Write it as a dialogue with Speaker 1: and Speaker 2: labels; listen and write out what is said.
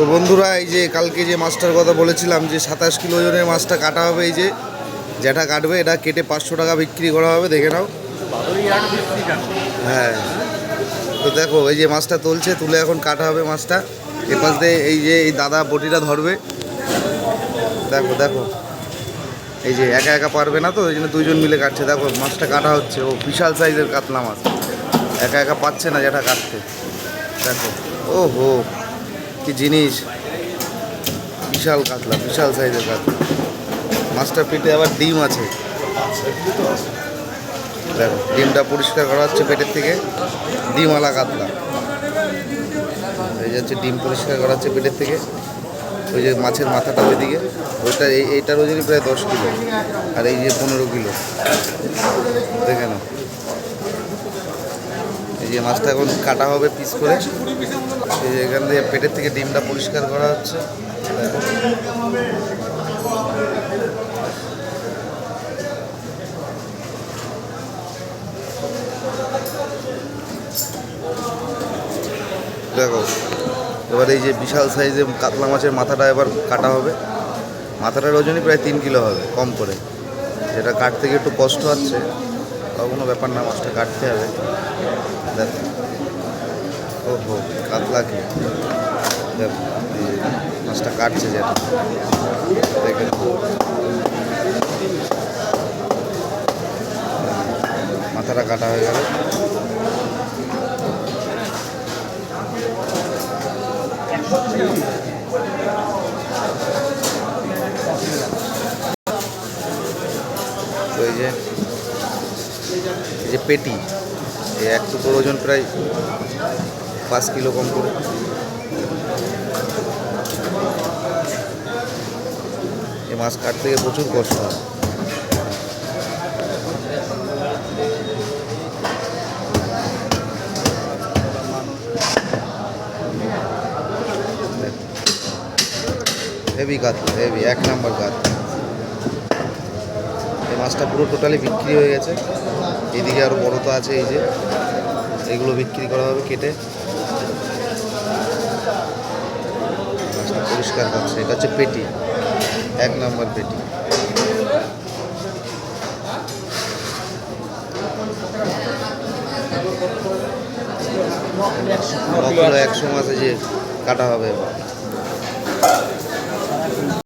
Speaker 1: তো বন্ধুরা, এই যে কালকে যে মাছটার কথা বলেছিলাম যে সাতাশ কিলো ওজনের মাছটা কাটা হবে, এই যে যেটা কাটবে, এটা কেটে পাঁচশো টাকা বিক্রি করা হবে, দেখে নাও। হ্যাঁ। তো দেখো, এই যে মাছটা তুলছে, তুলে এখন কাটা হবে মাছটা। এপাশ দিয়ে এই যে এই দাদা বটিটা ধরবে। দেখো দেখো। এই যে একা একা পারবে না তো, ওই জন্য দুইজন মিলে কাটছে। দেখো, মাছটা কাটা হচ্ছে। ও বিশাল সাইজের কাতলা মাছ। একা একা পাচ্ছে না যেটা কাটতে। দেখো ও হো কি জিনিস? বিশাল কাতলা, বিশাল সাইজের কাতলা। মাছটার পেটে আবার ডিম আছে। দেখো, ডিমটা পরিষ্কার করা হচ্ছে পেটের থেকে। ডিমওয়ালা কাতলা। এই যে হচ্ছে ডিম পরিষ্কার করা হচ্ছে পেটের থেকে। ওই যে মাছের মাথাটা ওইদিকে। ওইটা এই, এইটার ওজনই প্রায় দশ কিলো। আর এই যে পনেরো কিলো। দেখে এই যে মাছটা এখন কাটা হবে পিস করে। এই এখান দিয়ে পেটের থেকে ডিমটা পরিষ্কার করা হচ্ছে। দেখো দেখো, এবার এই যে বিশাল সাইজে কাতলা মাছের মাথাটা এবার কাটা হবে। মাথাটার ওজনই প্রায় তিন কিলো হবে, কম করে। যেটা কাটতে গিয়ে একটু কষ্ট হচ্ছে। তাও কোনো ব্যাপার না, মাছটা কাটতে হবে। দেখো। ও হো কাতলা কি? মাছটা কাটছে যেটা দেখে মাথাটা কাটা হয়ে গেল। তো এই যে যে পেটি এক টুকরো ওজন প্রায় পাঁচ কিলো কম করে। এই মাছ কাটতে গিয়ে প্রচুর কষ্ট হয়। হেভি কাতলা হেভি এক নাম্বার কাতলা। এই মাছটা পুরো টোটালি বিক্রি হয়ে গেছে। এদিকে আরও বড় তো আছে এই যে। এগুলো বিক্রি করা হবে কেটে। মাছটা পরিষ্কার করছে এটা হচ্ছে পেটি। এক নম্বর পেটি। একশো মাছ যে কাটা হবে এবার।